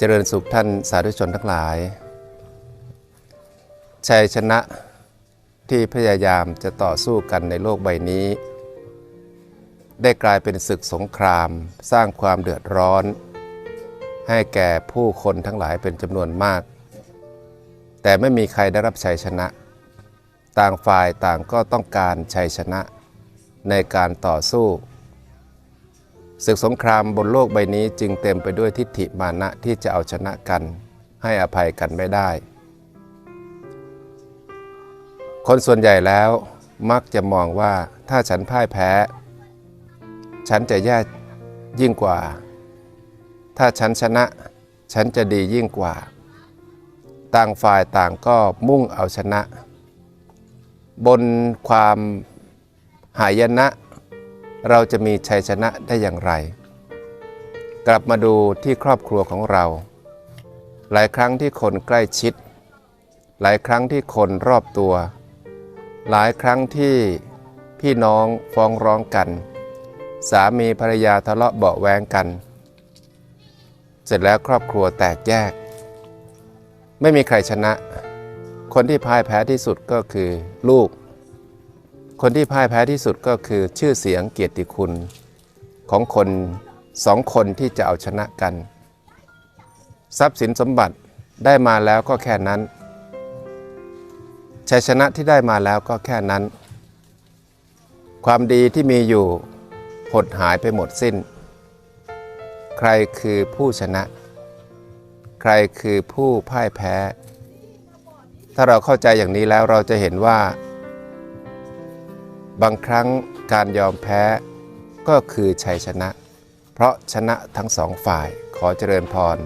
เจริญสุขท่านสาธุชนทั้งหลาย ชัยชนะที่พยายามจะต่อสู้กันในโลกใบนี้ ได้กลายเป็นศึกสงครามสร้างความเดือดร้อน ให้แก่ผู้คนทั้งหลายเป็นจำนวนมาก แต่ไม่มีใครได้รับชัยชนะ ต่างฝ่ายต่างก็ต้องการชัยชนะในการต่อสู้ ศึกสงครามบนโลกใบนี้จึงเต็มไปด้วยทิฏฐิมานะที่จะเอาชนะกัน ให้อภัยกันไม่ได้ คนส่วนใหญ่แล้วมักจะมองว่าถ้าฉันพ่ายแพ้ ฉันจะแย่ยิ่งกว่า ถ้าฉันชนะ ฉันจะดียิ่งกว่า ต่างฝ่ายต่างก็มุ่งเอาชนะ บนความหายนะ เราจะมีชัยชนะได้อย่างไร กลับมาดูที่ครอบครัวของเรา หลายครั้งที่คนใกล้ชิด หลายครั้งที่คนรอบตัว หลายครั้งที่พี่น้องฟ้องร้องกัน สามีภรรยาทะเลาะเบาแวงกัน เสร็จแล้วครอบครัวแตกแยก ไม่มีใครชนะ คนที่พ่ายแพ้ที่สุดก็คือลูก คนที่พ่ายแพ้ที่สุดก็คือชื่อเสียงเกียรติคุณ ของคนสองคนที่จะเอาชนะกัน ทรัพย์สินสมบัติได้มาแล้วก็แค่นั้นชัยชนะที่ได้มาแล้วก็แค่นั้น ความดีที่มีอยู่หดหายไปหมดสิ้น ใครคือผู้ชนะ ใครคือผู้พ่ายแพ้ ถ้าเราเข้าใจอย่างนี้แล้วเราจะเห็นว่า บางครั้งการยอมแพ้ก็คือชัยชนะ เพราะชนะทั้งสองฝ่ายขอเจริญพร